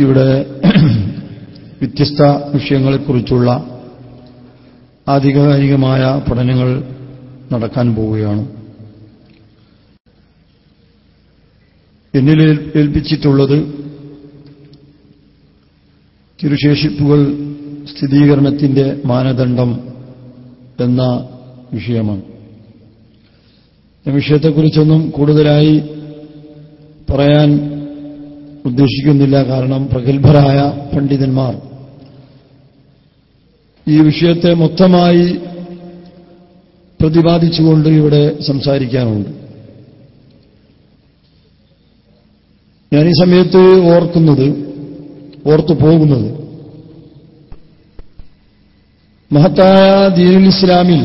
ഇവിടെ വ്യത്യസ്ത വിഷയങ്ങളെക്കുറിച്ചുള്ള ആധികാരികമായ പഠനങ്ങൾ നടക്കാൻ പോവുകയാണ്. എന്നിൽ ഏൽപ്പിച്ചിട്ടുള്ളത് തിരുശേഷിപ്പുകൾ സ്ഥിരീകരണത്തിന്റെ മാനദണ്ഡം എന്ന വിഷയമാണ്. വിഷയത്തെക്കുറിച്ചൊന്നും കൂടുതലായി പറയാൻ ഉദ്ദേശിക്കുന്നില്ല. കാരണം പ്രഗത്ഭരായ പണ്ഡിതന്മാർ. ഈ വിഷയത്തെ മൊത്തമായി പ്രതിപാദിച്ചുകൊണ്ട് ഇവിടെ സംസാരിക്കാനുണ്ട്. ഞാൻ ഈ സമയത്ത് ഓർക്കുന്നത് ഓർത്തു പോകുന്നത് മഹത്തായ ദീനുൽ ഇസ്ലാമിൽ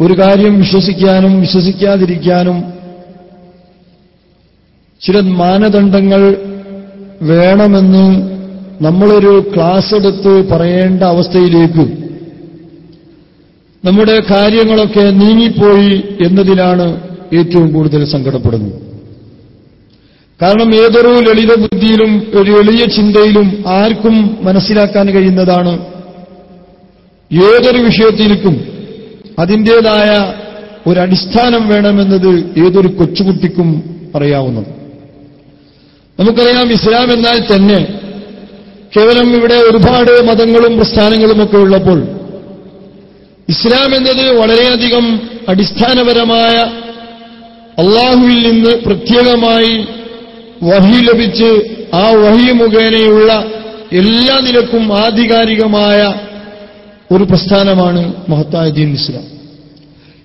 ഒരു കാര്യം വിശ്വസിക്കാനും വിശ്വസിക്കാതിരിക്കാനും ചില മാനദണ്ഡങ്ങൾ വേണമെന്ന് നമ്മളൊരു ക്ലാസ് എടുത്ത് പറയേണ്ട അവസ്ഥയിലേക്ക്. നമ്മുടെ കാര്യങ്ങളൊക്കെ നീങ്ങിപ്പോയി എന്നതിലാണ് ഏറ്റവും കൂടുതൽ സങ്കടപ്പെടുന്നത്. കാരണം ഏതൊരു ലളിത ബുദ്ധിയിലും ഒരു എളിയ ചിന്തയിലും ആർക്കും മനസ്സിലാക്കാൻ കഴിയുന്നതാണ്. ഏതൊരു വിഷയത്തിലേക്കും അതിന്റേതായ ഒരടിസ്ഥാനം വേണമെന്നത് ഏതൊരു കൊച്ചുകുട്ടിക്കും അറിയാവുന്നത് നമുക്കറിയാം ഇസ്ലാം എന്നാൽ തന്നെ കേവലം ഇവിടെ ഒരുപാട് മതങ്ങളും പ്രസ്ഥാനങ്ങളുമൊക്കെ ഉള്ളപ്പോൾ ഇസ്ലാം എന്നത് വളരെയധികം അടിസ്ഥാനപരമായ അള്ളാഹുവിൽ നിന്ന് പ്രത്യേകമായി വഹി ലഭിച്ച് ആ വഹി മുഖേനയുള്ള എല്ലാ നിലക്കും ആധികാരികമായ ഒരു പ്രസ്ഥാനമാണ് മഹത്തായ ദീൻ ഇസ്ലാം.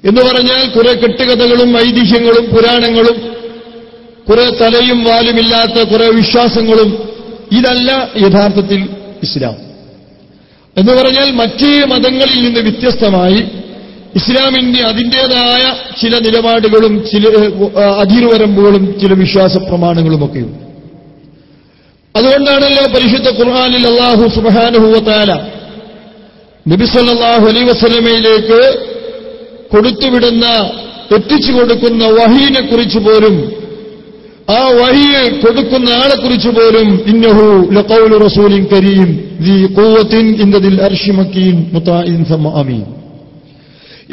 എന്ന് പറഞ്ഞാൽ കുറെ കെട്ടുകഥകളും ഐതിഹ്യങ്ങളും പുരാണങ്ങളും കുറെ തലയും വാലുമില്ലാത്ത കുറെ വിശ്വാസങ്ങളും ഇതല്ല യഥാർത്ഥത്തിൽ ഇസ്ലാം. എന്ന് പറഞ്ഞാൽ മറ്റ് മതങ്ങളിൽ നിന്ന് വ്യത്യസ്തമായി ഇസ്ലാമിന്റെ അതിന്റെതായ ചില നിലപാടുകളും ചില അതിരുവരമ്പുകളും ചില വിശ്വാസ പ്രമാണങ്ങളുമൊക്കെയുണ്ട് അതുകൊണ്ടാണല്ലോ പരിശുദ്ധ ഖുർആാനിൽ അള്ളാഹു സുബാനുഭൂവത്താല നബിസല്ലാഹു അലൈ വസ്ലമയിലേക്ക് കൊടുത്തുവിടുന്ന എത്തിച്ചു കൊടുക്കുന്ന വഹീനെക്കുറിച്ച് പോലും ആ വഹിയെ കൊടുക്കുന്ന ആളെക്കുറിച്ച് പോലും ഇന്നഹു ലഖൗലു റസൂലിൻ കരീം ദി ഖുവത്തിൻ ഇന്നതിൽ അർശി മക്കീൻ മുതാഇൻ സമ്മ അമീൻ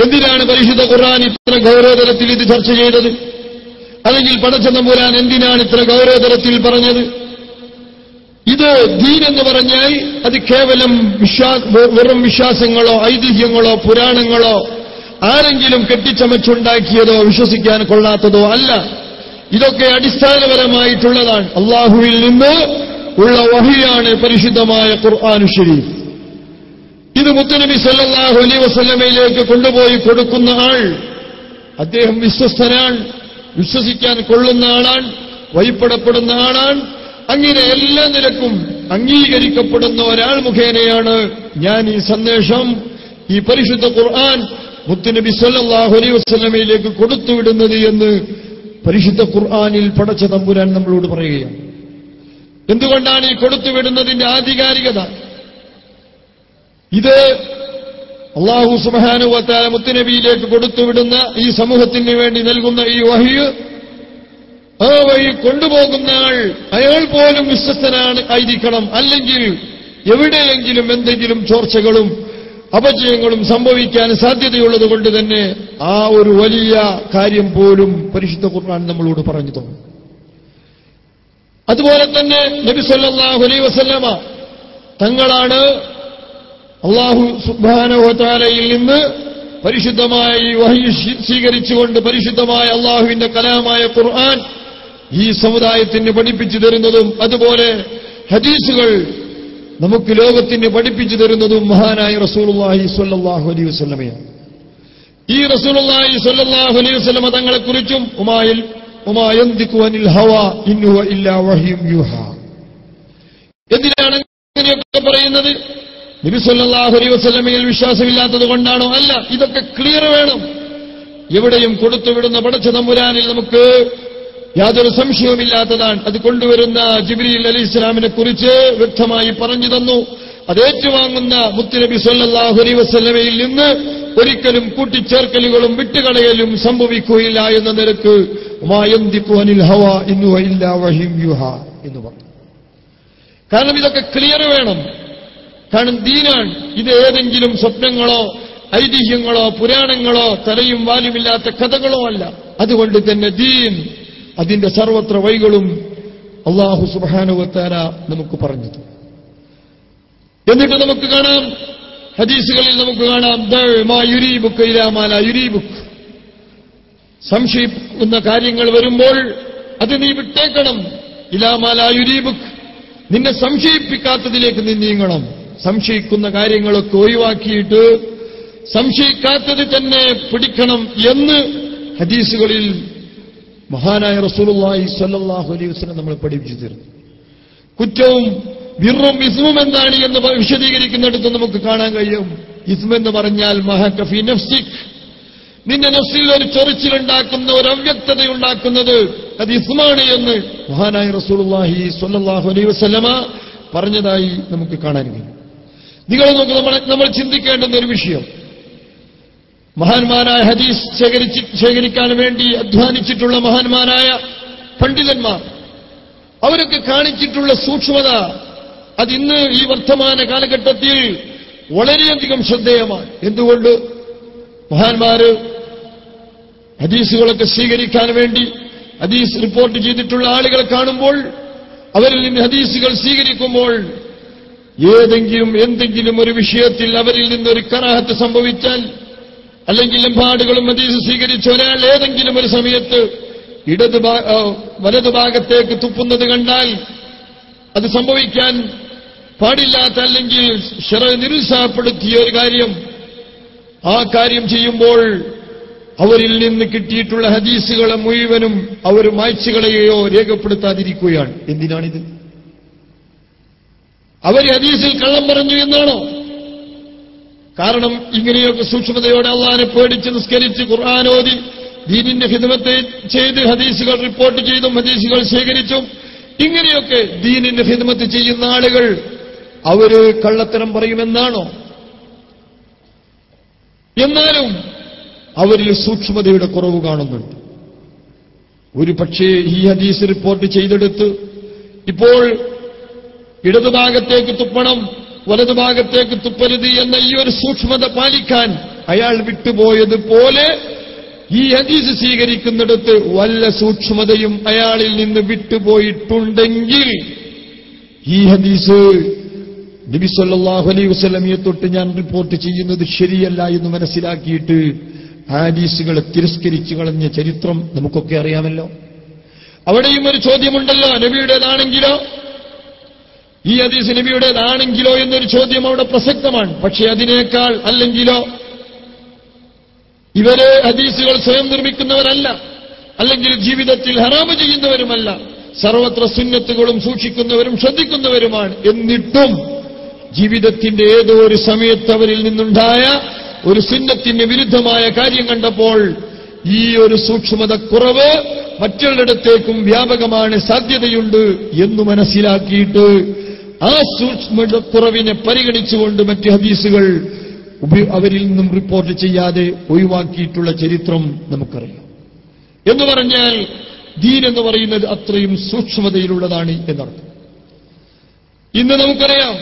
എന്തിനാണ് പരിശുദ്ധ ഖുർആൻ ഇത്ര ഗൗരവതലത്തിൽ ഇത് ചർച്ച ചെയ്തത്? അല്ലെങ്കിൽ പടച്ചതമ്പുരാൻ എന്തിനാണ് ഇത്ര ഗൗരവതലത്തിൽ പറഞ്ഞത്? ഇത് ദീൻ എന്ന് പറഞ്ഞാൽ അത് കേവലം വെറും വിശ്വാസങ്ങളോ ഐതിഹ്യങ്ങളോ പുരാണങ്ങളോ ആരെങ്കിലും കെട്ടിച്ചമച്ചുണ്ടാക്കിയതോ വിശ്വസിക്കാൻ കൊള്ളാത്തതോ അല്ല. ഇതൊക്കെ അടിസ്ഥാനപരമായിട്ടുള്ളതാണ്. അള്ളാഹുവിൽ നിന്ന് ഉള്ള വഹിയാണ് പരിശുദ്ധമായ ഖുർആാനു ഷരീഫ് ഇത് മുത്തനബി സല്ലാഹു അലൈ വസ്ലമയിലേക്ക് കൊണ്ടുപോയി കൊടുക്കുന്ന ആൾ അദ്ദേഹം വിശ്വസ്തനാണ് വിശ്വസിക്കാൻ കൊള്ളുന്ന ആളാണ് വഴിപ്പെടപ്പെടുന്ന ആളാണ്. അങ്ങനെ എല്ലാ നിരക്കും അംഗീകരിക്കപ്പെടുന്ന ഒരാൾ മുഖേനയാണ് ഞാൻ ഈ സന്ദേശം ഈ പരിശുദ്ധ ഖുർആൻ മുത്തനബി സല്ലാഹു അലൈ വസ്ലമയിലേക്ക് കൊടുത്തുവിടുന്നത് എന്ന് പരിശുദ്ധ ഖുർആാനിൽ പടച്ച തമ്പുരാൻ നമ്മളോട് പറയുകയാണ്. എന്തുകൊണ്ടാണ് ഈ കൊടുത്തുവിടുന്നതിന്റെ ആധികാരികത? ഇത് അള്ളാഹു സുബാനുവത്താല മുത്തുനബിയിലേക്ക് കൊടുത്തുവിടുന്ന ഈ സമൂഹത്തിന് വേണ്ടി നൽകുന്ന ഈ വഹിയ് ആ വഴി കൊണ്ടുപോകുന്ന ആൾ അയാൾ പോലും വിശ്വസ്തനാണ് ആയിരിക്കണം. അല്ലെങ്കിൽ എവിടെയെങ്കിലും എന്തെങ്കിലും ചോർച്ചകളും അപജയങ്ങളും സംഭവിക്കാൻ സാധ്യതയുള്ളത് കൊണ്ട് തന്നെ ആ ഒരു വലിയ കാര്യം പോലും പരിശുദ്ധ ഖുർആൻ നമ്മളോട് പറഞ്ഞു തോന്നും. അതുപോലെ തന്നെ നബി സല്ലല്ലാഹു അലൈഹി വസല്ലമ തങ്ങളാണ് അള്ളാഹു സുബാനോത്താലയിൽ നിന്ന് പരിശുദ്ധമായ ഈ വഹി സ്വീകരിച്ചുകൊണ്ട് പരിശുദ്ധമായ അള്ളാഹുവിന്റെ കലാമായ ഖുർആൻ ഈ സമുദായത്തിന് പഠിപ്പിച്ചു തരുന്നതും അതുപോലെ ഹദീസുകൾ നമുക്ക് ലോകത്തിന് പഠിപ്പിച്ചു തരുന്നതും മഹാനായ റസൂലുള്ളാഹി സ്വല്ലല്ലാഹു അലൈഹി വസ്ലമയാണ് ഈ റസൂലുള്ളാഹി സ്വല്ലല്ലാഹു അലൈഹി വസ്ലമ തങ്ങളെക്കുറിച്ചും ഉമായിൽ ഉമായന്തിക്കുവാനിൽ ഹവ ഇന്നുവ ഇല്ലാ വഹിയും യുഹ. എന്തിനാണ് അങ്ങനെയൊക്കെ പറയുന്നത്? നബി സല്ലല്ലാഹു അലൈഹി വസല്ലമയിൽ വിശ്വാസമില്ലാത്തത് കൊണ്ടാണോ? അല്ല ഇതൊക്കെ ക്ലിയർ വേണം. എവിടെയും കൊടുത്തുവിടുന്ന പടച്ച തമ്പുരാനിൽ നമുക്ക് യാതൊരു സംശയവുമില്ലാത്തതാണ്. അത് കൊണ്ടുവരുന്ന ജിബ്രീൽ അലി ഇസ്ലാമിനെ കുറിച്ച് വ്യക്തമായി പറഞ്ഞു തന്നു. അത് ഏറ്റുവാങ്ങുന്ന മുത്തുനബി സല്ലാഹു അലൈഹി വസല്ലമയിൽ നിന്ന് ഒരിക്കലും കൂട്ടിച്ചേർക്കലുകളും വിട്ടുകളയലും സംഭവിക്കുകയില്ല എന്ന നിരക്ക് എന്ന് പറഞ്ഞു. കാരണം ഇതൊക്കെ ക്ലിയർ വേണം. കാരണം ദീനാണ്. ഇത് ഏതെങ്കിലും സ്വപ്നങ്ങളോ ഐതിഹ്യങ്ങളോ പുരാണങ്ങളോ തലയും വാലുമില്ലാത്ത കഥകളോ അല്ല. അതുകൊണ്ട് തന്നെ ദീൻ അതിന്റെ സർവത്ര വഴികളും അള്ളാഹു സുബാനുവത്താര നമുക്ക് പറഞ്ഞത്. എന്നിട്ട് നമുക്ക് കാണാം ഹദീസുകളിൽ നമുക്ക് കാണാം യുരീബുക്ക് ഇലാ മാ ലാ യുരീബുക്ക് സംശയിക്കുന്ന കാര്യങ്ങൾ വരുമ്പോൾ അത് നീ വിട്ടേക്കണം. ഇലാമാല യുരീബുക്ക് നിന്നെ സംശയിപ്പിക്കാത്തതിലേക്ക് നീ നീങ്ങണം. സംശയിക്കുന്ന കാര്യങ്ങളൊക്കെ ഒഴിവാക്കിയിട്ട് സംശയിക്കാത്തത് തന്നെ പിടിക്കണം എന്ന് ഹദീസുകളിൽ മഹാനായ റസൂലുള്ളാഹി സ്വല്ലല്ലാഹു അലൈഹി വസല്ലം നമ്മൾ പഠിപ്പിച്ചു തീർന്നു. കുറ്റവും വിറും ഇസ്മും എന്താണ് എന്ന് വിശദീകരിക്കുന്നിടത്ത് നമുക്ക് കാണാൻ കഴിയും. ഇസ്മെന്ന് പറഞ്ഞാൽ മഹകഫി നഫ്സിക്. നിന്റെ നഫ്സിൽ ഒരു ചൊറിച്ചിലുണ്ടാക്കുന്ന ഒരു അവ്യക്തത ഉണ്ടാക്കുന്നത് അത് ഇസ്മാണ് എന്ന് മഹാനായ റസൂലുള്ളാഹി സ്വല്ലല്ലാഹു അലൈഹി വസല്ലമ പറഞ്ഞതായി നമുക്ക് കാണാൻ കഴിയും. നിങ്ങൾ നമ്മൾ നമ്മൾ ചിന്തിക്കേണ്ടുന്ന ഒരു വിഷയം. മഹാന്മാരായ ഹദീസ് ശേഖരിച്ച് ശേഖരിക്കാൻ വേണ്ടി അധ്വാനിച്ചിട്ടുള്ള മഹാന്മാരായ പണ്ഡിതന്മാർ അവരൊക്കെ കാണിച്ചിട്ടുള്ള സൂക്ഷ്മത അതിന്ന് ഈ വർത്തമാന കാലഘട്ടത്തിൽ വളരെയധികം ശ്രദ്ധേയമാണ്. എന്തുകൊണ്ട്? മഹാന്മാര് ഹദീസുകളൊക്കെ സ്വീകരിക്കാൻ വേണ്ടി ഹദീസ് റിപ്പോർട്ട് ചെയ്തിട്ടുള്ള ആളുകളെ കാണുമ്പോൾ അവരിൽ നിന്ന് ഹദീസുകൾ സ്വീകരിക്കുമ്പോൾ ഏതെങ്കിലും എന്തെങ്കിലും ഒരു വിഷയത്തിൽ അവരിൽ നിന്നൊരു കറാഹത്ത് സംഭവിച്ചാൽ അല്ലെങ്കിൽ എമ്പാടുകളും ഹദീസ് സ്വീകരിച്ച ഒരാൾ ഏതെങ്കിലും ഒരു സമയത്ത് ഇടത് വലതുഭാഗത്തേക്ക് തുപ്പുന്നത് കണ്ടാൽ അത് സംഭവിക്കാൻ പാടില്ലാത്ത അല്ലെങ്കിൽ ഷെറ നിരുത്സാഹപ്പെടുത്തിയ ഒരു കാര്യം. ആ കാര്യം ചെയ്യുമ്പോൾ അവരിൽ നിന്ന് കിട്ടിയിട്ടുള്ള ഹദീസുകളെ മുഴുവനും അവർ മായ്ച്ചുകളെയോ രേഖപ്പെടുത്താതിരിക്കുകയാണ്. എന്തിനാണിത്? അവർ ഹദീസിൽ കള്ളം പറഞ്ഞു എന്നാണോ? കാരണം ഇങ്ങനെയൊക്കെ സൂക്ഷ്മതയോടെ അള്ളഹാനെ പേടിച്ച് നിസ്കരിച്ച് ഖുർആാനോദി ദീനിന്റെ ഹിതമത്തെ ചെയ്ത് ഹദീസുകൾ റിപ്പോർട്ട് ചെയ്തും ഹദീസുകൾ ശേഖരിച്ചും ഇങ്ങനെയൊക്കെ ദീനിന്റെ ഹിതമത്ത് ചെയ്യുന്ന ആളുകൾ അവർ കള്ളത്തരം പറയുമെന്നാണോ? എന്നാലും അവരിൽ സൂക്ഷ്മതയുടെ കുറവ് കാണുന്നുണ്ട്. ഒരു പക്ഷേ ഈ ഹദീസ് റിപ്പോർട്ട് ചെയ്തെടുത്ത് ഇപ്പോൾ ഇടതുഭാഗത്തേക്ക് തുപ്പണം വലതുഭാഗത്തേക്ക് തുപ്പരുത് എന്ന ഈ ഒരു സൂക്ഷ്മത പാലിക്കാൻ അയാൾ വിട്ടുപോയതുപോലെ ഈ ഹദീസ് സ്വീകരിക്കുന്നിടത്ത് വല്ല സൂക്ഷ്മതയും അയാളിൽ നിന്ന് വിട്ടുപോയിട്ടുണ്ടെങ്കിൽ ഈ ഹദീസ് നബി വസല്ലമയെ തൊട്ട് ഞാൻ റിപ്പോർട്ട് ചെയ്യുന്നത് ശരിയല്ല എന്ന് മനസ്സിലാക്കിയിട്ട് ഹദീസുകളെ തിരസ്കരിച്ചു കളഞ്ഞ ചരിത്രം നമുക്കൊക്കെ അറിയാമല്ലോ. അവിടെയും ഒരു ചോദ്യമുണ്ടല്ലോ നബിയുടേതാണെങ്കിലോ? ഈ ഹദീസ് നബിയുടേതാണെങ്കിലോ എന്നൊരു ചോദ്യം അവിടെ പ്രസക്തമാണ്. പക്ഷേ അതിനേക്കാൾ അല്ലെങ്കിലോ ഇവരെ ഹദീസുകൾ സ്വയം നിർമ്മിക്കുന്നവരല്ല. അല്ലെങ്കിൽ ജീവിതത്തിൽ ഹറാമ് ചെയ്യുന്നവരുമല്ല. സർവത്ര സുന്നത്തുകളും സൂക്ഷിക്കുന്നവരും ശ്രദ്ധിക്കുന്നവരുമാണ്. എന്നിട്ടും ജീവിതത്തിന്റെ ഏതോ ഒരു സമയത്ത് അവരിൽ നിന്നുണ്ടായ ഒരു സുന്നത്തിന് വിരുദ്ധമായ കാര്യം കണ്ടപ്പോൾ ഈ ഒരു സൂക്ഷ്മത കുറവ് മറ്റുള്ളിടത്തേക്കും വ്യാപകമാണ് സാധ്യതയുണ്ട് എന്ന് മനസ്സിലാക്കിയിട്ട് ആ സൂക്ഷ്മത കുറവിനെ പരിഗണിച്ചുകൊണ്ട് മറ്റ് ഹദീസുകൾ അവരിൽ നിന്നും റിപ്പോർട്ട് ചെയ്യാതെ ഒഴിവാക്കിയിട്ടുള്ള ചരിത്രം നമുക്കറിയാം. എന്ന് പറഞ്ഞാൽ ദീൻ എന്ന് പറയുന്നത് അത്രയും സൂക്ഷ്മതയിലുള്ളതാണ് എന്നർത്ഥം. ഇന്ന് നമുക്കറിയാം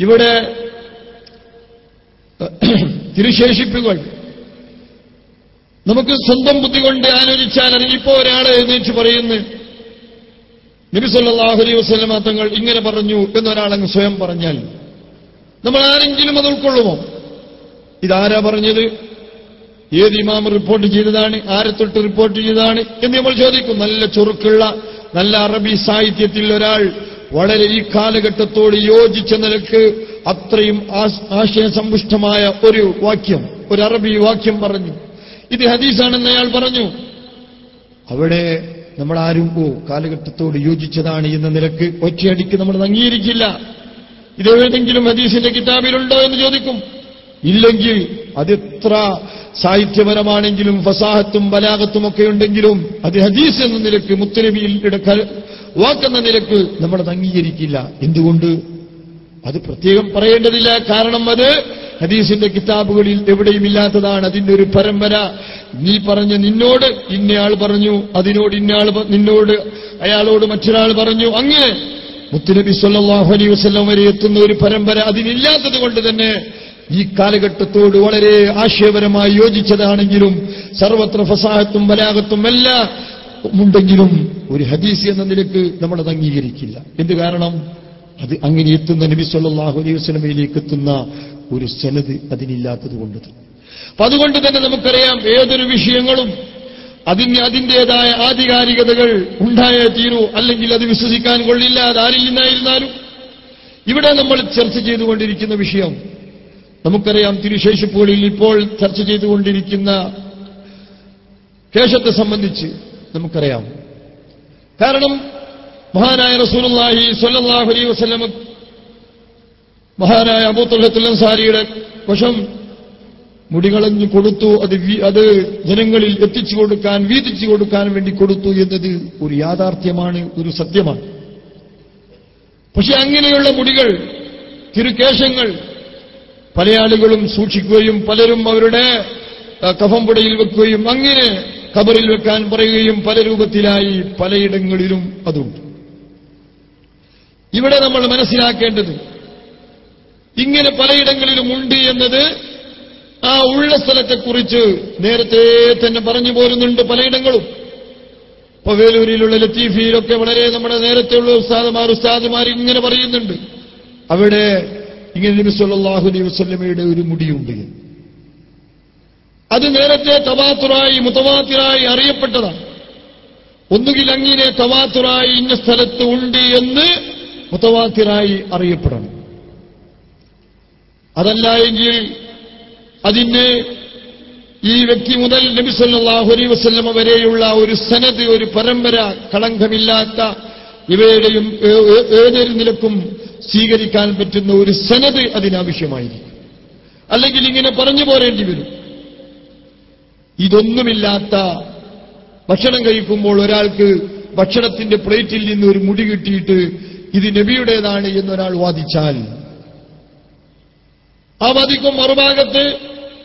ഇവിടെ തിരുശേഷിപ്പുകൾ. നമുക്ക് സ്വന്തം ബുദ്ധി കൊണ്ട് ആലോചിച്ചാൽ അല്ലെങ്കിൽ ഇപ്പോ ഒരാളെ എഴുന്നേറ്റ് പറയുന്നു നബി അലൈ വസ്ലമ തങ്ങൾ ഇങ്ങനെ പറഞ്ഞു എന്നൊരാളങ്ങ് സ്വയം പറഞ്ഞാൽ നമ്മൾ ആരെങ്കിലും അത് ഉൾക്കൊള്ളുമോ? ഇതാരാ പറഞ്ഞത്? ഏത് ഇമാം റിപ്പോർട്ട് ചെയ്തതാണ്? ആരെ തൊട്ട് റിപ്പോർട്ട് ചെയ്തതാണ്? എന്ന് നമ്മൾ ചോദിക്കും. നല്ല ചുറുക്കുള്ള നല്ല അറബി സാഹിത്യത്തിൽ ഒരാൾ വളരെ ഈ കാലഘട്ടത്തോട് യോജിച്ച നിലയ്ക്ക് അത്രയും ആശ- ആശയസമ്പുഷ്ടമായ ഒരു വാക്യം ഒരു അറബി വാക്യം പറഞ്ഞു. ഇത് ഹദീസാണെന്ന് അയാൾ പറഞ്ഞു. അവിടെ നമ്മൾ ആരും ഓ കാലഘട്ടത്തോട് യോജിച്ചതാണ് എന്ന നിലയ്ക്ക് ഒറ്റയടിക്ക് നമ്മൾ നങ്ങിയിരിക്കില്ല അംഗീകരിക്കില്ല ഇത് ഹദീസിന്റെ കിതാബിലുണ്ടോ എന്ന് ചോദിക്കും. ഇല്ലെങ്കിൽ അതെത്ര സാഹിത്യപരമാണെങ്കിലും ഫസാഹത്തും ബലാഗത്തും ഒക്കെ ഉണ്ടെങ്കിലും അത് ഹദീസ് എന്ന നിലയ്ക്ക് മുത്തരബിയിൽ വാക്കെന്ന നിലയ്ക്ക് നമ്മൾ അംഗീകരിക്കില്ല. എന്തുകൊണ്ട്? അത് പ്രത്യേകം പറയേണ്ടതില്ല. കാരണം അത് ഹദീസിന്റെ കിതാബുകളിൽ എവിടെയും ഇല്ലാത്തതാണ് അതിന്റെ ഒരു പരമ്പര. നീ പറഞ്ഞ നിന്നോട് ഇന്നയാൾ പറഞ്ഞു അതിനോട് ഇന്നയാൾ നിന്നോട് അയാളോട് മറ്റൊരാൾ പറഞ്ഞു. അങ്ങനെ മുത്തുനബി സല്ലാഹു അലൈഹി വസല്ലം വരെ എത്തുന്ന ഒരു പരമ്പര അതിനില്ലാത്തത് കൊണ്ട് തന്നെ ഈ കാലഘട്ടത്തോട് വളരെ ആശയപരമായി യോജിച്ചതാണെങ്കിലും സർവത്ര ഫസാഹത്തും ബലാഗത്തും എല്ലാം ഉണ്ടെങ്കിലും ഒരു ഹദീസ് എന്ന നിലയ്ക്ക് നമ്മളത് അംഗീകരിക്കില്ല. എന്ത് കാരണം? അത് അങ്ങനെ എത്തുന്ന നബി സല്ലാഹു അലൈഹി വസല്ലമയിലേക്ക് എത്തുന്ന ഒരു സ്ഥലത് അതിനില്ലാത്തത് കൊണ്ട്. അപ്പൊ അതുകൊണ്ട് തന്നെ നമുക്കറിയാം ഏതൊരു വിഷയങ്ങളും അതിന് അതിന്റെതായ ആധികാരികതകൾ ഉണ്ടായേ തീരൂ. അല്ലെങ്കിൽ അത് വിശ്വസിക്കാൻ കൊള്ളില്ല. അതാരിൽ നിന്നായിരുന്നാലും. ഇവിടെ നമ്മൾ ചർച്ച ചെയ്തുകൊണ്ടിരിക്കുന്ന വിഷയം നമുക്കറിയാം തിരുശേഷിപ്പുകളിൽ ഇപ്പോൾ ചർച്ച ചെയ്തുകൊണ്ടിരിക്കുന്ന കേശത്തെ സംബന്ധിച്ച് നമുക്കറിയാം. കാരണം മഹാനായ റസൂലുള്ളാഹി സ്വല്ലല്ലാഹു അലൈഹി വസല്ലമ മഹാനായ അബൂത്തുൽ അൻസാരിയുടെ വശം മുടികളഞ്ഞു കൊടുത്തു അത് അത് ജനങ്ങളിൽ എത്തിച്ചു കൊടുക്കാൻ വീതിച്ചു കൊടുക്കാൻ വേണ്ടി കൊടുത്തു എന്നത് ഒരു യാഥാർത്ഥ്യമാണ് ഒരു സത്യമാണ്. പക്ഷെ അങ്ങനെയുള്ള മുടികൾ തിരുക്കേശങ്ങൾ പല ആളുകളും സൂക്ഷിക്കുകയും പലരും അവരുടെ കഫംപുടയിൽ വെക്കുകയും അങ്ങനെ കബറിൽ വെക്കാൻ പറയുകയും പല രൂപത്തിലായി പലയിടങ്ങളിലും അതുണ്ട്. ഇവിടെ നമ്മൾ മനസ്സിലാക്കേണ്ടത് ഇങ്ങനെ പലയിടങ്ങളിലും ഉണ്ട് എന്നത് ആ ഉള്ള സ്ഥലത്തെക്കുറിച്ച് നേരത്തെ തന്നെ പറഞ്ഞു പോരുന്നുണ്ട് പലയിടങ്ങളും. ഇപ്പൊ വേലൂരിലുള്ള ലത്തീഫിയിലൊക്കെ വളരെ നമ്മുടെ നേരത്തെയുള്ള ഉസ്താദുമാർ ഉസ്താദുമാർ ഇങ്ങനെ പറയുന്നുണ്ട്. അവിടെ ഇങ്ങനെ നബി സല്ലല്ലാഹു അലൈഹി ഒരു മുടിയുണ്ട്. അത് നേരത്തെ തവാത്തുറായി മുത്തവാത്തിറായി അറിയപ്പെട്ടതാണ്. ഒന്നുകിൽ അങ്ങനെ തവാത്തുറായി ഇന്ന സ്ഥലത്ത് ഉണ്ട് എന്ന് മുത്തവാത്തിറായി അറിയപ്പെടണം. അതല്ല എങ്കിൽ അതിന് ഈ വ്യക്തി മുതൽ നബി സല്ലല്ലാഹു അലൈഹി വസല്ലമ വരെയുള്ള ഒരു സനത് ഒരു പരമ്പര കളങ്കമില്ലാത്ത ഇവയുടെയും ഏതൊരു നിലക്കും സ്വീകരിക്കാൻ പറ്റുന്ന ഒരു സനത് അതിനാവശ്യമായിരിക്കും. അല്ലെങ്കിൽ ഇങ്ങനെ പറഞ്ഞു പോരേണ്ടി വരും. ഇതൊന്നുമില്ലാത്ത ഭക്ഷണം കഴിക്കുമ്പോൾ ഒരാൾക്ക് ഭക്ഷണത്തിന്റെ പ്ലേറ്റിൽ നിന്ന് ഒരു മുടി കിട്ടിയിട്ട് ഇത് നബിയുടേതാണ് എന്നൊരാൾ വാദിച്ചാൽ ആ വധിക്കും മറുഭാഗത്ത്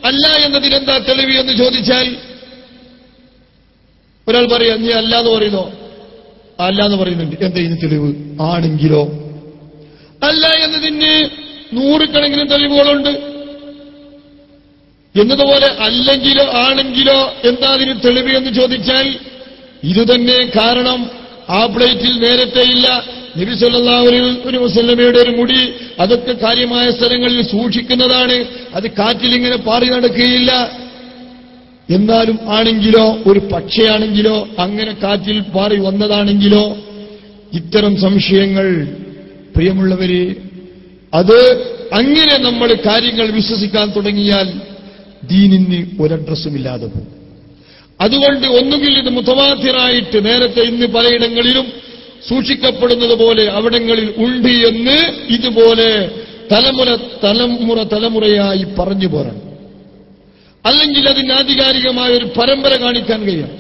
അല്ല എന്നതിൽ എന്താ തെളിവ് എന്ന് ചോദിച്ചാൽ ഒരാൾ പറയാം നീ അല്ല എന്ന് പറയുന്നോ? അല്ല എന്ന് പറയുന്നുണ്ട്. എന്താ ഇതിന് തെളിവ്? ആണെങ്കിലോ? അല്ല എന്നതിന് നൂറുകണക്കിന് തെളിവുകളുണ്ട്. എന്നതുപോലെ അല്ലെങ്കിലോ ആണെങ്കിലോ എന്താ അതിന് തെളിവ് എന്ന് ചോദിച്ചാൽ ഇതുതന്നെ കാരണം ആ പ്ലേറ്റിൽ നേരത്തെ ഇല്ല നബി അലൈഹി വസല്ലമയുടെ ഒരു മുടി അതൊക്കെ കാര്യമായ സ്ഥലങ്ങളിൽ സൂക്ഷിക്കുന്നതാണ്. അത് കാറ്റിൽ ഇങ്ങനെ പാറി നടക്കുകയില്ല. എന്നാലും ആണെങ്കിലോ ഒരു പക്ഷയാണെങ്കിലോ അങ്ങനെ കാറ്റിൽ പാറി വന്നതാണെങ്കിലോ ഇത്തരം സംശയങ്ങൾ പ്രിയമുള്ളവര് അത് അങ്ങനെ നമ്മൾ കാര്യങ്ങൾ വിശ്വസിക്കാൻ തുടങ്ങിയാൽ ദീനിന് ഒരഡ്രസ്സുമില്ലാതെ പോകും. അതുകൊണ്ട് ഒന്നുകിൽ ഇത് മുത്തവാത്തിറായിട്ട് നേരത്തെ ഇന്ന് പലയിടങ്ങളിലും സൂക്ഷിക്കപ്പെടുന്നത് പോലെ അവിടങ്ങളിൽ ഉണ്ട് എന്ന് ഇതുപോലെ തലമുറ തലമുറ തലമുറയായി പറഞ്ഞു പോരണം. അല്ലെങ്കിൽ അതിന് ആധികാരികമായ ഒരു പരമ്പര കാണിക്കാൻ കഴിയണം.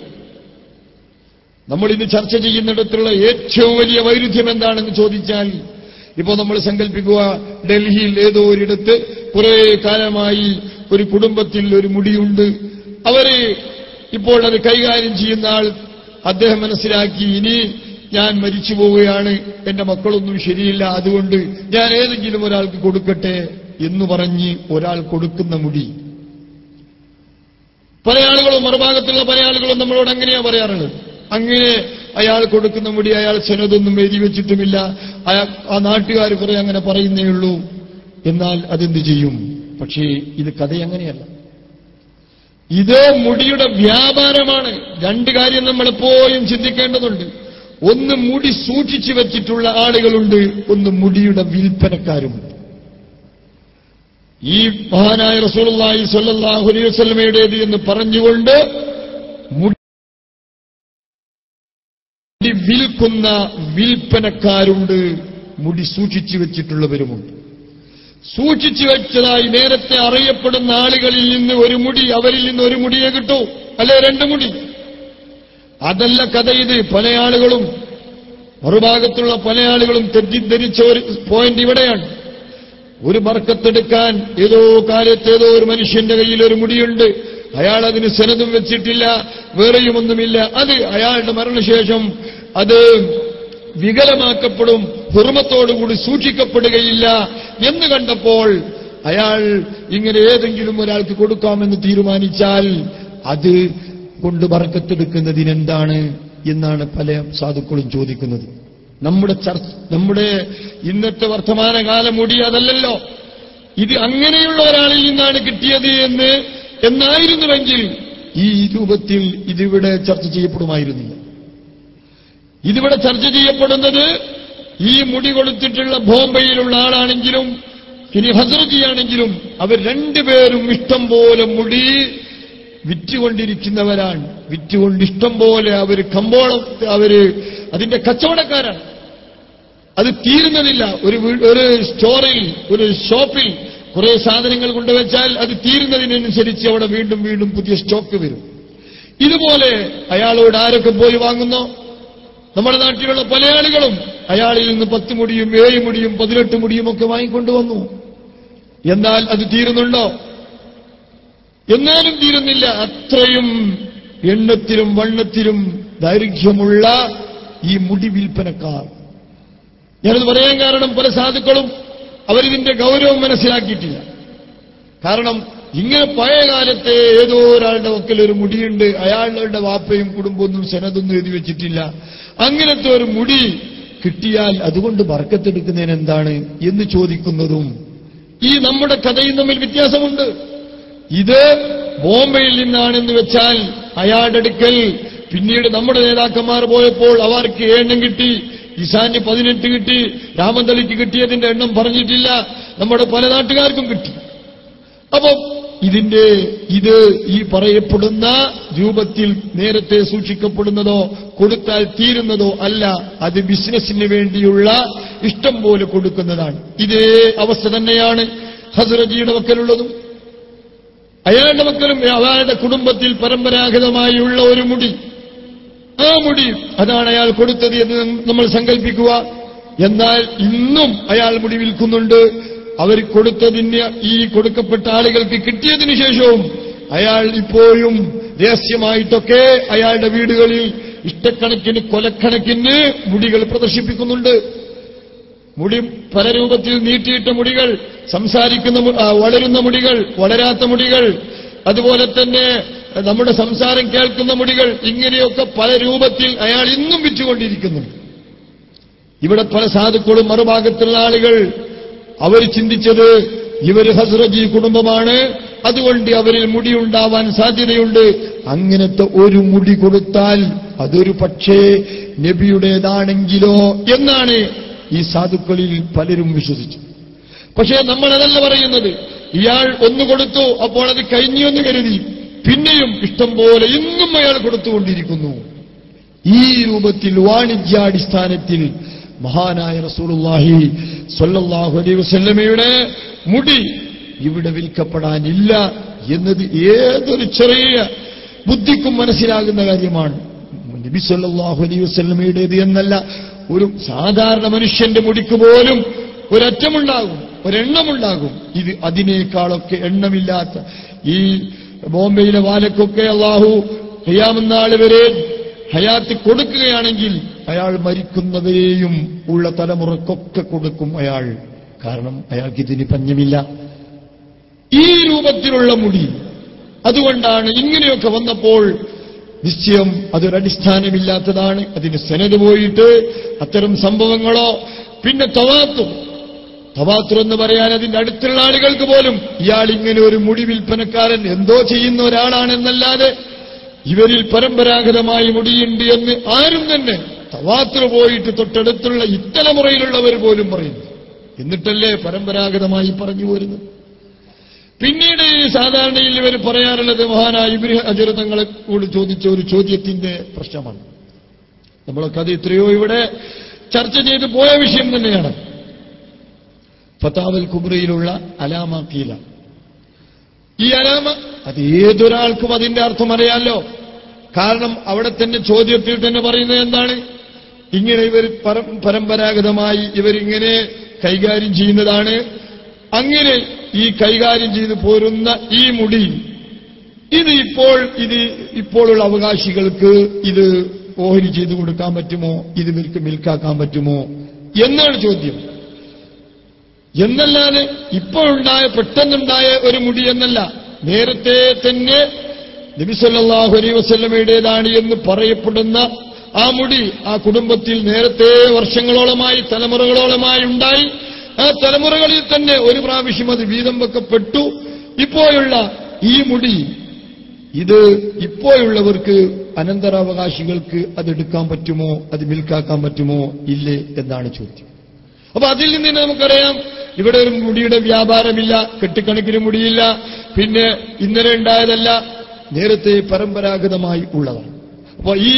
നമ്മൾ ഇന്ന് ചർച്ച ചെയ്യുന്നിടത്തുള്ള ഏറ്റവും വലിയ വൈരുദ്ധ്യം എന്താണെന്ന് ചോദിച്ചാൽ ഇപ്പോൾ നമ്മൾ സങ്കല്പിക്കുക ഡൽഹിയിൽ ഏതോ ഒരിടത്ത് കുറെ കാലമായി ഒരു കുടുംബത്തിൽ ഒരു മുടിയുണ്ട്. അവർ ഇപ്പോൾ അത് കൈകാര്യം ചെയ്യുന്ന ആൾ അദ്ദേഹം മനസ്സിലാക്കി ഇനി ഞാൻ മരിച്ചു പോവുകയാണ്. എന്റെ മക്കളൊന്നും ശരിയില്ല. അതുകൊണ്ട് ഞാൻ ഏതെങ്കിലും ഒരാൾക്ക് കൊടുക്കട്ടെ എന്ന് പറഞ്ഞ് ഒരാൾ കൊടുക്കുന്ന മുടി. പല ആളുകളും മറുഭാഗത്തുള്ള പല ആളുകളും നമ്മളോട് അങ്ങനെയാ പറയാറുള്ളത്. അങ്ങനെ അയാൾ കൊടുക്കുന്ന മുടി അയാൾ ചെനതൊന്നും എഴുതി വെച്ചിട്ടുമില്ല. ആ നാട്ടുകാർ കുറെ അങ്ങനെ പറയുന്നേ ഉള്ളൂ. എന്നാൽ അതെന്ത് ചെയ്യും? പക്ഷേ ഇത് കഥയങ്ങനെയല്ല ഇത് മുടിയുടെ വ്യാപാരമാണ്. രണ്ട് കാര്യം നമ്മൾ എപ്പോഴും ചിന്തിക്കേണ്ടതുണ്ട്. ഒന്ന് മുടി സൂക്ഷിച്ചു വെച്ചിട്ടുള്ള ആളുകളുണ്ട് ഒന്ന് മുടിയുടെ വിൽപ്പനക്കാരുമുണ്ട് ഈ മഹാനായ റസൂലി സ്വല്ലല്ലാഹു അലൈഹി വസല്ലമയുടേത് എന്ന് പറഞ്ഞുകൊണ്ട് മുടി വിൽക്കുന്ന വിൽപ്പനക്കാരുണ്ട് മുടി സൂക്ഷിച്ചു വെച്ചിട്ടുള്ളവരുമുണ്ട്. സൂക്ഷിച്ചു വെച്ചതായി നേരത്തെ അറിയപ്പെടുന്ന ആളുകളിൽ നിന്ന് ഒരു മുടി അവരിൽ നിന്ന് ഒരു മുടിയെ കിട്ടൂ. അല്ലെ രണ്ട് മുടി? അതല്ല കഥ ഇത് പല ആളുകളും മറുഭാഗത്തുള്ള പല ആളുകളും തെറ്റിദ്ധരിച്ച ഒരു പോയിന്റ് ഇവിടെയാണ്. ഒരു ബർക്കത്തെടുക്കാൻ ഏതോ കാലത്ത് ഏതോ ഒരു മനുഷ്യന്റെ കയ്യിൽ ഒരു മുടിയുണ്ട്. അയാൾ അതിന് സനതും വെച്ചിട്ടില്ല വേറെയുമൊന്നുമില്ല. അത് അയാളുടെ മരണശേഷം അത് വികലമാക്കപ്പെടും ഹുർമത്തോടുകൂടി സൂക്ഷിക്കപ്പെടുകയില്ല എന്ന് കണ്ടപ്പോൾ അയാൾ ഇങ്ങനെ ഏതെങ്കിലും ഒരാൾക്ക് കൊടുക്കാമെന്ന് തീരുമാനിച്ചാൽ അത് കൊണ്ട് ബർക്കത്തെടുക്കുന്നതിനെന്താണ് എന്നാണ് പല സാധുക്കളും ചോദിക്കുന്നത്. നമ്മുടെ നമ്മുടെ ഇന്നത്തെ വർത്തമാനകാലം മുടി അതല്ലല്ലോ. ഇത് അങ്ങനെയുള്ള ഒരാളിൽ നിന്നാണ് കിട്ടിയത് എന്ന് എന്നായിരുന്നുവെങ്കിൽ ഈ രൂപത്തിൽ ഇതിവിടെ ചർച്ച ചെയ്യപ്പെടുമായിരുന്നില്ല. ഇതിവിടെ ചർച്ച ചെയ്യപ്പെടുന്നത് ഈ മുടി കൊടുത്തിട്ടുള്ള ബോംബെയിലുള്ള ആളാണെങ്കിലും ഇനി ഹസ്രജിയാണെങ്കിലും അവർ രണ്ടുപേരും ഇഷ്ടം പോലെ മുടി വിറ്റുകൊണ്ടിരിക്കുന്നവരാണ്. വിറ്റുകൊണ്ട് ഇഷ്ടം പോലെ അവർ കമ്പോളം അവർ അതിന്റെ കച്ചവടക്കാരാണ്. അത് തീരുന്നതില്ല. ഒരു ഒരു സ്റ്റോറിൽ ഒരു ഷോപ്പിൽ കുറെ സാധനങ്ങൾ കൊണ്ടുവച്ചാൽ അത് തീരുന്നതിനനുസരിച്ച് അവിടെ വീണ്ടും വീണ്ടും പുതിയ സ്റ്റോക്ക് വരും. ഇതുപോലെ അയാളോട് ആരൊക്കെ പോയി വാങ്ങുന്നോ? നമ്മുടെ നാട്ടിലുള്ള പല ആളുകളും അയാളിൽ നിന്ന് പത്ത് മുടിയും ഏഴ് മുടിയും പതിനെട്ട് മുടിയും ഒക്കെ വാങ്ങിക്കൊണ്ടുവന്നു. എന്നാൽ അത് തീരുന്നുണ്ടോ? എന്നാലും തീരുന്നില്ല. അത്രയും എണ്ണത്തിലും വണ്ണത്തിലും ദൈർഘ്യമുള്ള ഈ മുടി വിൽപ്പനക്കാർ ഞാനത് പറയാൻ കാരണം പല സാധുക്കളും അവരിതിന്റെ ഗൗരവം മനസ്സിലാക്കിയിട്ടില്ല. കാരണം ഇങ്ങനെ പഴയ കാലത്തെ ഏതോ ഒരാളുടെ വക്കൽ ഒരു മുടിയുണ്ട് അയാളുടെ വാപ്പയും കുടുംബമൊന്നും സെനതൊന്നും എഴുതി വെച്ചിട്ടില്ല. അങ്ങനത്തെ ഒരു മുടി കിട്ടിയാൽ അതുകൊണ്ട് വറക്കത്തെടുക്കുന്നതിന് എന്താണ് എന്ന് ചോദിക്കുന്നതും ഈ നമ്മുടെ കഥയും തമ്മിൽ വ്യത്യാസമുണ്ട്. ഇത് ബോംബെയിൽ നിന്നാണെന്ന് വെച്ചാൽ അയാളുടെ അടുക്കൽ പിന്നീട് നമ്മുടെ നേതാക്കന്മാർ പോയപ്പോൾ അവർക്ക് എണ്ണം കിട്ടി ഇസാന് പതിനെട്ട് കിട്ടി രാമന്തളിക്ക് കിട്ടിയതിന്റെ എണ്ണം പറഞ്ഞിട്ടില്ല. നമ്മുടെ പല നാട്ടുകാർക്കും കിട്ടി. അപ്പൊ ഇതിന്റെ ഇത് ഈ പറയപ്പെടുന്ന രൂപത്തിൽ നേരത്തെ സൂക്ഷിക്കപ്പെടുന്നതോ കൊടുത്താൽ തീരുന്നതോ അല്ല അത് ബിസിനസിന് വേണ്ടിയുള്ള ഇഷ്ടം പോലെ കൊടുക്കുന്നതാണ്. ഇതേ അവസ്ഥ തന്നെയാണ് ഹസുറജിയുടെ മക്കളുള്ളതും അയാളുടെ മക്കളും അയാളുടെ കുടുംബത്തിൽ പരമ്പരാഗതമായുള്ള ഒരു മുടി. ആ മുടി അതാണ് അയാൾ കൊടുത്തത് എന്ന് നമ്മൾ സങ്കല്പിക്കുക എന്നാൽ ഇന്നും അയാൾ മുടി വിൽക്കുന്നുണ്ട്. അവർ കൊടുത്തതിന് ഈ കൊടുക്കപ്പെട്ട ആളുകൾക്ക് കിട്ടിയതിനു ശേഷവും അയാൾ ഇപ്പോഴും രഹസ്യമായിട്ടൊക്കെ അയാളുടെ വീടുകളിൽ ഇഷ്ടക്കണക്കിന് കൊലക്കണക്കിന് മുടികൾ പ്രദർശിപ്പിക്കുന്നുണ്ട്. മുടി പല രൂപത്തിൽ നീട്ടിയിട്ട മുടികൾ സംസാരിക്കുന്ന വളരുന്ന മുടികൾ വളരാത്ത മുടികൾ അതുപോലെ തന്നെ നമ്മുടെ സംസാരം കേൾക്കുന്ന മുടികൾ ഇങ്ങനെയൊക്കെ പല രൂപത്തിൽ അയാൾ ഇന്നും വിറ്റുകൊണ്ടിരിക്കുന്നുണ്ട്. ഇവിടെ പല സാധുക്കളും മറുഭാഗത്തുള്ള ആളുകൾ അവർ ചിന്തിച്ചത് ഇവർ ഹസ്രജി കുടുംബമാണ് അതുകൊണ്ട് അവരിൽ മുടിയുണ്ടാവാൻ സാധ്യതയുണ്ട്. അങ്ങനത്തെ ഒരു മുടി കൊടുത്താൽ അതൊരു പക്ഷേ നബിയുടേതാണെങ്കിലോ എന്നാണ് ഈ സാധുക്കളിൽ പലരും വിശ്വസിച്ചു. പക്ഷേ നമ്മൾ അതല്ല പറയുന്നത്. ഇയാൾ ഒന്ന് കൊടുത്തു അപ്പോൾ അത് കഴിഞ്ഞു എന്ന് കരുതി. പിന്നെയും ഇഷ്ടം പോലെ ഇന്നും അയാൾ കൊടുത്തുകൊണ്ടിരിക്കുന്നു. ഈ രൂപത്തിൽ വാണിജ്യാടിസ്ഥാനത്തിൽ മഹാനായ റസൂലുള്ളാഹി സ്വല്ലല്ലാഹു അലൈഹി വസല്ലമയുടെ മുടി ഇവിടെ വിൽക്കപ്പെടാനില്ല എന്നത് ഏതൊരു ചെറിയ ബുദ്ധിക്കും മനസ്സിലാകുന്ന കാര്യമാണ്. നബി സല്ലല്ലാഹു അലൈഹി വസല്ലമയുടേത് എന്നല്ല ഒരു സാധാരണ മനുഷ്യന്റെ മുടിക്ക് പോലും ഒരറ്റമുണ്ടാകും ഒരെണ്ണമുണ്ടാകും. ഇത് അതിനേക്കാളൊക്കെ എണ്ണമില്ലാത്ത ഈ ബോംബെയിലെ വാലക്കൊക്കെ അള്ളാഹു ഹയാമെന്നാൾ വരെ ഹയാത്തി കൊടുക്കുകയാണെങ്കിൽ അയാൾ മരിക്കുന്നവരെയും ഉള്ള തലമുറക്കൊക്കെ കൊടുക്കും അയാൾ. കാരണം അയാൾക്ക് ഇതിന് പഞ്ഞമില്ല. ഈ രൂപത്തിലുള്ള മുടി. അതുകൊണ്ടാണ് ഇങ്ങനെയൊക്കെ വന്നപ്പോൾ നിശ്ചയം അതൊരടിസ്ഥാനമില്ലാത്തതാണ്. അതിന് സെനത് പോയിട്ട് അത്തരം സംഭവങ്ങളോ പിന്നെ തവാത്തും തവാത്തുർ എന്ന് പറയാൻ അതിന്റെ അടുത്തുള്ള ആളുകൾക്ക് പോലും ഇയാൾ ഇങ്ങനെ ഒരു മുടി വിൽപ്പനക്കാരൻ എന്തോ ചെയ്യുന്ന ഒരാളാണെന്നല്ലാതെ ഇവരിൽ പരമ്പരാഗതമായി മുടിയുണ്ട് എന്ന് ആരും തന്നെ തവാത്ര പോയിട്ട് തൊട്ടടുത്തുള്ള ഇത്തലമുറയിലുള്ളവർ പോലും പറയുന്നു. എന്നിട്ടല്ലേ പരമ്പരാഗതമായി പറഞ്ഞു പോരുന്നത്? പിന്നീട് സാധാരണയിൽ ഇവർ പറയാറുള്ളത് മഹാനായ ഇബ്രി കൂടി ചോദിച്ച ഒരു ചോദ്യത്തിന്റെ പ്രശ്നമാണ്. നമ്മളൊക്കെ അത് എത്രയോ ഇവിടെ ചർച്ച ചെയ്ത് പോയ വിഷയം തന്നെയാണ്. ഫതാവൽ കുബ്രയിലുള്ള അലാമ കീല. ഈ അലാമ അത് ഏതൊരാൾക്കും അതിന്റെ അർത്ഥം അറിയാമല്ലോ കാരണം അവിടെ തന്നെ ചോദ്യത്തിൽ തന്നെ പറയുന്നത് എന്താണ്? ഇങ്ങനെ ഇവർ പരം- പരമ്പരാഗതമായി ഇവരിങ്ങനെ കൈകാര്യം ചെയ്യുന്നതാണ്. അങ്ങനെ ഈ കൈകാര്യം ചെയ്തു പോരുന്ന ഈ മുടി ഇത് ഇപ്പോൾ ഇത് ഇപ്പോഴുള്ള അവകാശികൾക്ക് ഇത് ഓഹരി ചെയ്തു കൊടുക്കാൻ പറ്റുമോ? ഇത് വിൽക്ക് മിൽക്കാക്കാൻ പറ്റുമോ? എന്നാണ് ചോദ്യം. എന്നല്ലാതെ ഇപ്പോഴുണ്ടായ പെട്ടെന്നുണ്ടായ ഒരു മുടി എന്നല്ല. നേരത്തെ തന്നെ നബിസല്ലാഹു വസ്ല്ലമയുടേതാണ് എന്ന് പറയപ്പെടുന്ന ആ മുടി ആ കുടുംബത്തിൽ നേരത്തെ വർഷങ്ങളോളമായി തലമുറകളോളമായി ഉണ്ടായി. ആ തലമുറകളിൽ തന്നെ ഒരു പ്രാവശ്യം അത് വീതം വെക്കപ്പെട്ടു. ഇപ്പോഴുള്ള ഈ മുടി ഇത് ഇപ്പോഴുള്ളവർക്ക് അനന്തരാവകാശികൾക്ക് അതെടുക്കാൻ പറ്റുമോ അത് മിൽക്കാക്കാൻ പറ്റുമോ ഇല്ലേ എന്നാണ് ചോദ്യം. അപ്പൊ അതിൽ നിന്ന് നമുക്കറിയാം ഇവിടെ ഒരു മുടിയുടെ വ്യാപാരമില്ല കെട്ടിക്കണക്കിന് മുടിയില്ല പിന്നെ ഇന്നലെ ഉണ്ടായതല്ല നേരത്തെ പരമ്പരാഗതമായി ഉള്ളതാണ്. അപ്പൊ ഈ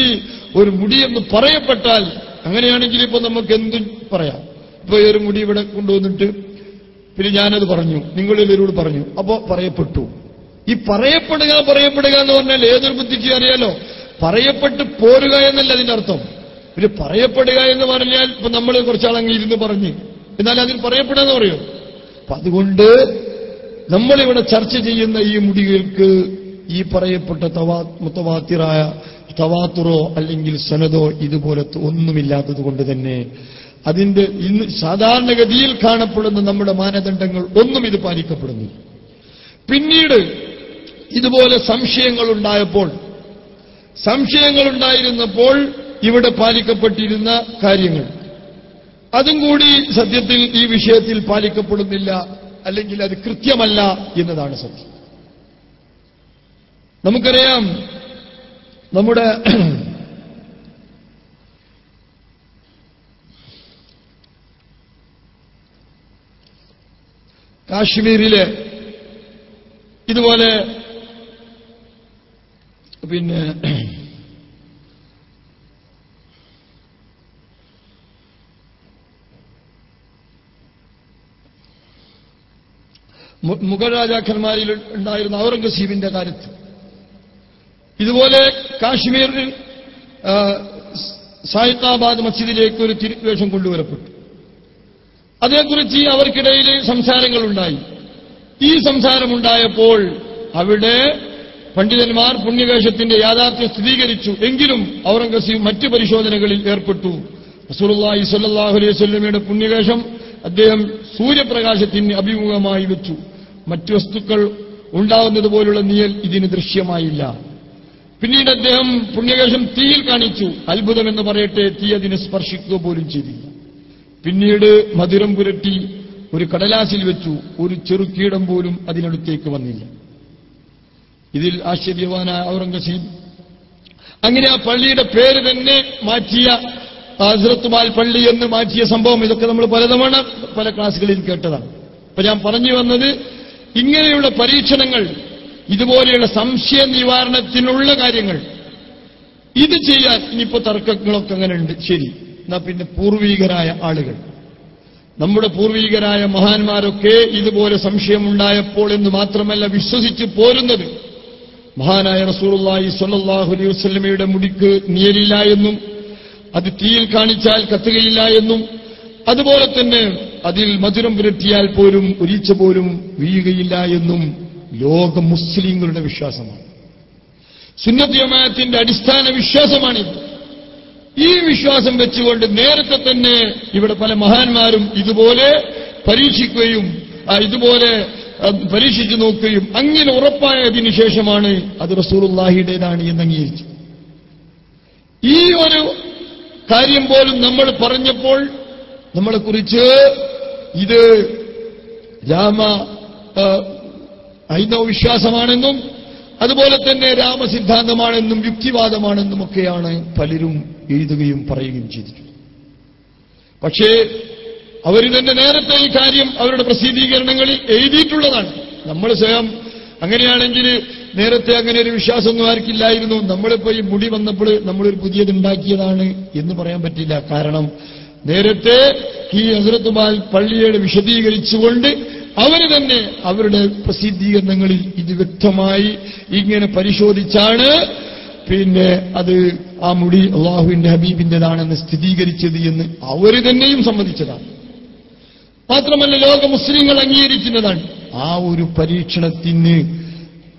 ഒരു മുടിയെന്ന് പറയപ്പെട്ടാൽ അങ്ങനെയാണെങ്കിൽ ഇപ്പൊ നമുക്ക് എന്തും പറയാം? ഇപ്പൊ കൂടി ഇവിടെ കൊണ്ടുവന്നിട്ട് പിന്നെ ഞാനത് പറഞ്ഞു. നിങ്ങളെല്ലാവരോട് പറഞ്ഞു. അപ്പോ പറയപ്പെട്ടു. ഈ പറയപ്പെടുക പറയപ്പെടുക എന്ന് പറഞ്ഞാൽ ഏതൊരു ബുദ്ധിക്ക് അറിയാലോ? പറയപ്പെട്ട് പോരുക എന്നല്ല അതിന്റെ അർത്ഥം. ഒരു പറയപ്പെടുക എന്ന് പറഞ്ഞാൽ ഇപ്പൊ നമ്മൾ കുറച്ചാളങ്ങി ഇരുന്ന് പറഞ്ഞ്. എന്നാൽ അതിന് പറയപ്പെടുക എന്ന് പറയൂ. അപ്പൊ അതുകൊണ്ട് നമ്മളിവിടെ ചർച്ച ചെയ്യുന്ന ഈ മുടികൾക്ക് ഈ പറയപ്പെട്ട തവാ മുത്തവാത്തിറായ തവാത്തുറോ അല്ലെങ്കിൽ സനദോ ഇതുപോലത്തെ ഒന്നുമില്ലാത്തത് കൊണ്ട് തന്നെ അതിന്റെ ഇന്ന് സാധാരണഗതിയിൽ കാണപ്പെടുന്ന നമ്മുടെ മാനദണ്ഡങ്ങൾ ഒന്നും ഇത് പാലിക്കപ്പെടുന്നില്ല. പിന്നീട് ഇതുപോലെ സംശയങ്ങൾ ഉണ്ടായപ്പോൾ സംശയങ്ങൾ ഉണ്ടായിരുന്നപ്പോൾ ഇവിടെ പാലിക്കപ്പെട്ടിരുന്ന കാര്യങ്ങൾ. അതും കൂടി സത്യത്തിൽ ഈ വിഷയത്തിൽ പാലിക്കപ്പെടുന്നില്ല അല്ലെങ്കിൽ അത് കൃത്യമല്ല എന്നതാണ് സത്യം. നമുക്കറിയാം നമ്മുടെ കാശ്മീരിലെ ഇതുപോലെ പിന്നെ മുഗൾ രാജാക്കന്മാരിൽ ഉണ്ടായിരുന്ന ഔറംഗസീബിന്റെ കാര്യത്തിൽ ഇതുപോലെ കാശ്മീരിൽ സായിത്താബാദ് മസ്ജിദിലേക്ക് ഒരു തിരുവേഷം കൊണ്ടുവരപ്പെട്ടു. അതേക്കുറിച്ച് അവർക്കിടയിൽ സംസാരങ്ങളുണ്ടായി. ഈ സംസാരമുണ്ടായപ്പോൾ അവിടെ പണ്ഡിതന്മാർ പുണ്യവേഷത്തിന്റെ യാഥാർത്ഥ്യം സ്ഥിരീകരിച്ചു. എങ്കിലും ഔറംഗസീബ് മറ്റ് പരിശോധനകളിൽ ഏർപ്പെട്ടു. റസൂലുള്ളാഹി സ്വല്ലല്ലാഹു അലൈഹി വസല്ലമയുടെ പുണ്യവേഷം അദ്ദേഹം സൂര്യപ്രകാശത്തിന് അഭിമുഖമായി വെച്ചു. മറ്റു വസ്തുക്കൾ ഉണ്ടാവുന്നത് പോലുള്ള നിയൽ ഇതിന് ദൃശ്യമായില്ല. പിന്നീട് അദ്ദേഹം പുണ്യവേഷം തീയിൽ കാണിച്ചു. അത്ഭുതമെന്ന് പറയട്ടെ തീ അതിനെ സ്പർശിക്കുക പോലും ചെയ്തില്ല. പിന്നീട് മധുരം പുരട്ടി ഒരു കടലാസിൽ വെച്ചു ഒരു ചെറു കീടം പോലും അതിനടുത്തേക്ക് വന്നില്ല. ഇതിൽ ആശ്ചര്യവാനായ ഔറംഗസീബ് അങ്ങനെ ആ പള്ളിയുടെ പേര് തന്നെ മാറ്റിയ ഹസ്രത്തുമാൽ പള്ളി എന്ന് മാറ്റിയ സംഭവം ഇതൊക്കെ നമ്മൾ പലതവണ പല ക്ലാസ്സുകളിൽ കേട്ടതാണ്. അപ്പൊ ഞാൻ പറഞ്ഞു വന്നത് ഇങ്ങനെയുള്ള പരീക്ഷണങ്ങൾ ഇതുപോലെയുള്ള സംശയ നിവാരണത്തിനുള്ള കാര്യങ്ങൾ ഇത് ചെയ്യാൻ ഇനിയിപ്പോ തർക്കങ്ങളൊക്കെ അങ്ങനെ ഉണ്ട് ശരി. എന്നാ പിന്നെ പൂർവീകരായ ആളുകൾ. നമ്മുടെ പൂർവീകരായ മഹാന്മാരൊക്കെ ഇതുപോലെ സംശയമുണ്ടായപ്പോൾ എന്ന് മാത്രമല്ല വിശ്വസിച്ച് പോരുന്നത്. മഹാനായ റസൂലുള്ളാഹി സൊല്ലാഹു അലൈഹി വസ്ലമയുടെ മുടിക്ക് നിയലില്ല എന്നും അത് തീയിൽ കാണിച്ചാൽ കത്തുകയില്ല എന്നും അതുപോലെ തന്നെ അതിൽ മധുരം പുരട്ടിയാൽ പോലും ഒരീച്ച പോലും വീഴുകയില്ല എന്നും ലോക മുസ്ലിങ്ങളുടെ വിശ്വാസമാണ്. സുന്നദ്യമായത്തിന്റെ അടിസ്ഥാന വിശ്വാസമാണിത്. ഈ വിശ്വാസം വെച്ചുകൊണ്ട് നേരത്തെ തന്നെ ഇവിടെ പല മഹാന്മാരും ഇതുപോലെ പരീക്ഷിക്കുകയും ഇതുപോലെ പരീക്ഷിച്ചു നോക്കുകയും അങ്ങനെ ഉറപ്പായതിനു ശേഷമാണ് അത് റസൂറുല്ലാഹിയുടേതാണ് എന്ന് അംഗീകരിച്ചു ഈ ഒരു കാര്യം പോലും നമ്മൾ പറഞ്ഞപ്പോൾ നമ്മളെക്കുറിച്ച് ഇത് രാമ ഹൈന്ദവ വിശ്വാസമാണെന്നും അതുപോലെ തന്നെ രാമസിദ്ധാന്തമാണെന്നും യുക്തിവാദമാണെന്നും ഒക്കെയാണ് പലരും എഴുതുകയും പറയുകയും ചെയ്തിട്ടുണ്ട്. പക്ഷേ അവർ തന്നെ നേരത്തെ ഈ കാര്യം അവരുടെ പ്രസിദ്ധീകരണങ്ങളിൽ എഴുതിയിട്ടുള്ളതാണ്. നമ്മൾ സ്വയം അങ്ങനെയാണെങ്കിൽ നേരത്തെ അങ്ങനെ ഒരു വിശ്വാസമൊന്നും ആർക്കില്ലായിരുന്നു. നമ്മളിപ്പോ ഈ മുടി വന്നപ്പോൾ നമ്മളൊരു പുതിയത് ഉണ്ടാക്കിയതാണ് എന്ന് പറയാൻ പറ്റില്ല. കാരണം നേരത്തെ ഈ ഹസരത്തുമാൽ പള്ളിയുടെ വിശദീകരിച്ചുകൊണ്ട് അവർ തന്നെ അവരുടെ പ്രസിദ്ധീകരണങ്ങളിൽ ഇത് വ്യക്തമായി ഇങ്ങനെ പരിശോധിച്ചാണ്. പിന്നെ അത് ആ മുടി അള്ളാഹുവിന്റെ ഹബീബിന്റേതാണെന്ന് സ്ഥിരീകരിച്ചത് എന്ന് അവർ തന്നെയും സമ്മതിച്ചതാണ്. മാത്രമല്ല ലോക മുസ്ലിങ്ങൾ അംഗീകരിക്കുന്നതാണ്. ആ ഒരു പരീക്ഷണത്തിന്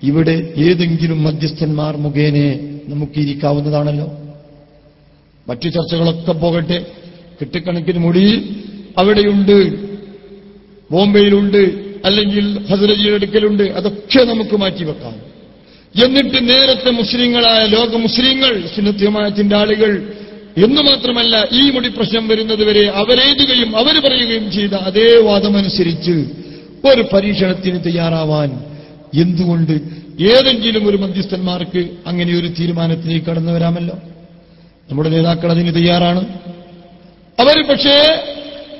ഇവിടെ ഏതെങ്കിലും മധ്യസ്ഥന്മാർ മുഖേനെ നമുക്ക് ഇരിക്കാവുന്നതാണല്ലോ. മറ്റു ചർച്ചകളൊക്കെ പോകട്ടെ. കിട്ടിക്കണക്കിന് മുടി അവിടെയുണ്ട് ബോംബെയിലുണ്ട് അല്ലെങ്കിൽ ഹസരജിയുടെ അടുക്കലുണ്ട് അതൊക്കെ നമുക്ക് മാറ്റിവെക്കാം. എന്നിട്ട് നേരത്തെ മുസ്ലിങ്ങളായ ലോക മുസ്ലിങ്ങൾ സുന്നത്യമായത്തിന്റെ ആളുകൾ. എന്നു മാത്രമല്ല ഈ മുടി പ്രശ്നം വരുന്നതുവരെ അവരെഴുതുകയും അവർ പറയുകയും ചെയ്ത അതേ വാദമനുസരിച്ച് ഒരു പരീക്ഷണത്തിന് തയ്യാറാവാൻ എന്തുകൊണ്ട് ഏതെങ്കിലും ഒരു മധ്യസ്ഥന്മാർക്ക് അങ്ങനെ ഒരു തീരുമാനത്തിലേക്ക് കടന്നു വരാമല്ലോ? നമ്മുടെ നേതാക്കൾ അതിന് തയ്യാറാണ്. അവർ പക്ഷേ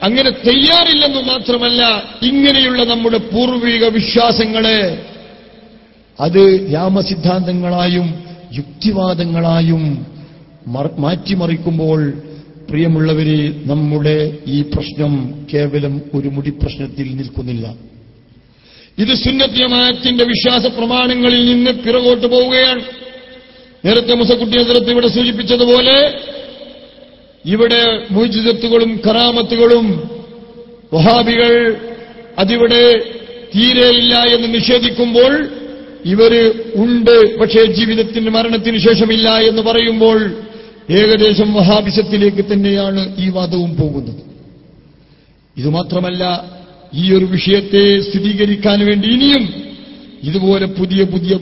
അങ്ങനെ തയ്യാറില്ലെന്ന് മാത്രമല്ല ഇങ്ങനെയുള്ള നമ്മുടെ പൂർവിക വിശ്വാസങ്ങളെ അത് രാമസിദ്ധാന്തങ്ങളായും യുക്തിവാദങ്ങളായും മറ- മാറ്റിമറിക്കുമ്പോൾ പ്രിയമുള്ളവരെ നമ്മുടെ ഈ പ്രശ്നം കേവലം ഒരു മുടി പ്രശ്നത്തിൽ നിൽക്കുന്നില്ല. ഇത് സുന്നത്യമായത്തിന്റെ വിശ്വാസ പ്രമാണങ്ങളിൽ നിന്ന് പിറകോട്ട് പോവുകയാണ്. നേരത്തെ മുസക്കുട്ടി നേതൃത്വം ഇവിടെ സൂചിപ്പിച്ചതുപോലെ ഇവിടെ മൂജിതത്തുകളും കറാമത്തുകളും വഹാബികൾ അതിവിടെ തീരെയില്ല എന്ന് നിഷേധിക്കുമ്പോൾ ഇവർ ഉണ്ട് പക്ഷേ ജീവിതത്തിന് മരണത്തിന് ശേഷമില്ല എന്ന് പറയുമ്പോൾ ഏകദേശം വഹാബിസത്തിലേക്ക് തന്നെയാണ് ഈ വാദവും പോകുന്നത്. ഇതുമാത്രമല്ല ഈ ഒരു വിഷയത്തെ സ്ഥിരീകരിക്കാൻ വേണ്ടി ഇനിയും ഇതുപോലെ പുതിയ പുതിയ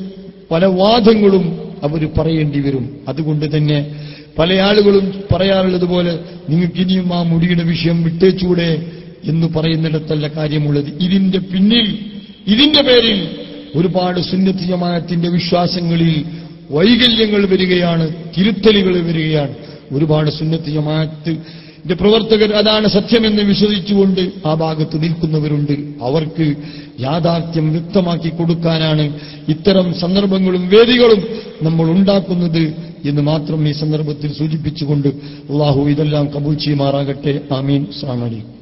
പല വാദങ്ങളും അവർ പറയേണ്ടി വരും. അതുകൊണ്ട് തന്നെ പല ആളുകളും പറയാറുള്ളത് പോലെ നിങ്ങൾക്ക് ഇനിയും ആ മുടിയുടെ വിഷയം വിട്ടേച്ചൂടെ എന്ന് പറയുന്നിടത്തല്ല കാര്യമുള്ളത്. ഇതിന്റെ പിന്നിൽ ഇതിന്റെ പേരിൽ ഒരുപാട് സുന്നത്ത് ജമാഅത്തിന്റെ വിശ്വാസങ്ങളിൽ വൈകല്യങ്ങൾ വരികയാണ് തിരുത്തലുകൾ വരികയാണ്. ഒരുപാട് സുന്നത്ത് ജമാഅത്തിന്റെ പ്രവർത്തകർ അതാണ് സത്യമെന്ന് വിശ്വസിച്ചുകൊണ്ട് ആ ഭാഗത്ത് നിൽക്കുന്നവരുണ്ട്. അവർക്ക് യാഥാർത്ഥ്യം വ്യക്തമാക്കി കൊടുക്കാനാണ് ഇത്തരം സന്ദർഭങ്ങളും വേദികളും നമ്മൾ ഉണ്ടാക്കുന്നത് എന്ന് മാത്രം ഈ സന്ദർഭത്തിൽ സൂചിപ്പിച്ചുകൊണ്ട് അള്ളാഹു ഇതെല്ലാം കബൂൽ ചെയ്യുമാറാകട്ടെ. ആമീൻ. സ്ലാമലൈക്കും